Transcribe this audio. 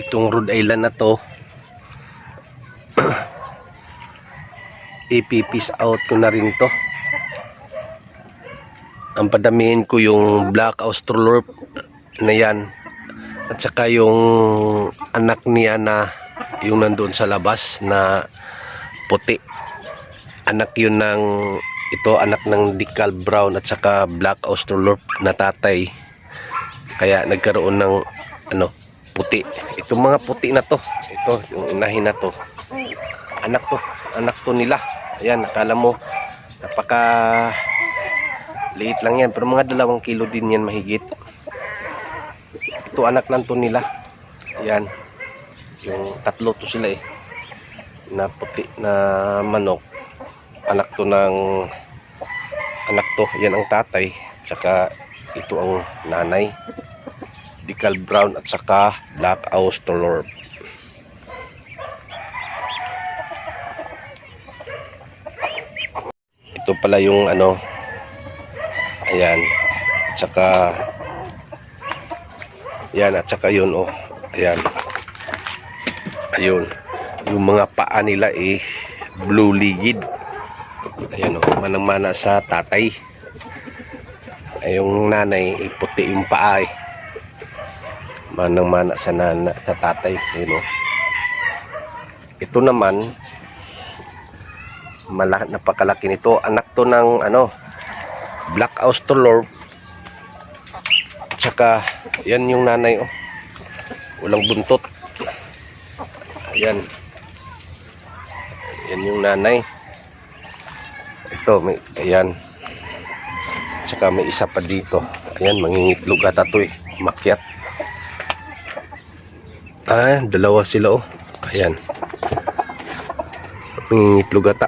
itong Rhode Island na to ipipis out ko na rin to. Ang padamihin ko yung black australorp na yan. At saka yung anak niya na yung nandoon sa labas na puti. Anak yun ng ito anak ng decal brown at saka black australorp na tatay. Kaya nagkaroon ng ano puti. Itong mga puti na to ito yung inahin na to. Anak to anak to nila. Ayan akala mo napaka liit lang yan pero mga dalawang kilo din yan mahigit. Ito anak lang to nila. Ayan yung tatlo to sila eh na puti na manok. Anak to ng anak to yan ang tatay tsaka ito ang nanay decal brown at saka black australorp ito pala yung ano ayan at saka yan at saka yun oh ayan. Ayun yung mga paa nila eh blue ligid ayan oh manang mana sa tatay. Ay yung nanay eh, puti yung paa eh manang mana sa nana sa tatay ayun oh ito naman malaki napakalaki nito. Anak to ng ano black australorp tsaka yan yung nanay oh. Walang buntot. Ayan. Yan yung nanay. Ito may ayan. Tsaka may isa pa dito. Ayan mangingitlog ata to eh. Makyat ah dalawa sila oh. Ayan. Mangingitlog ata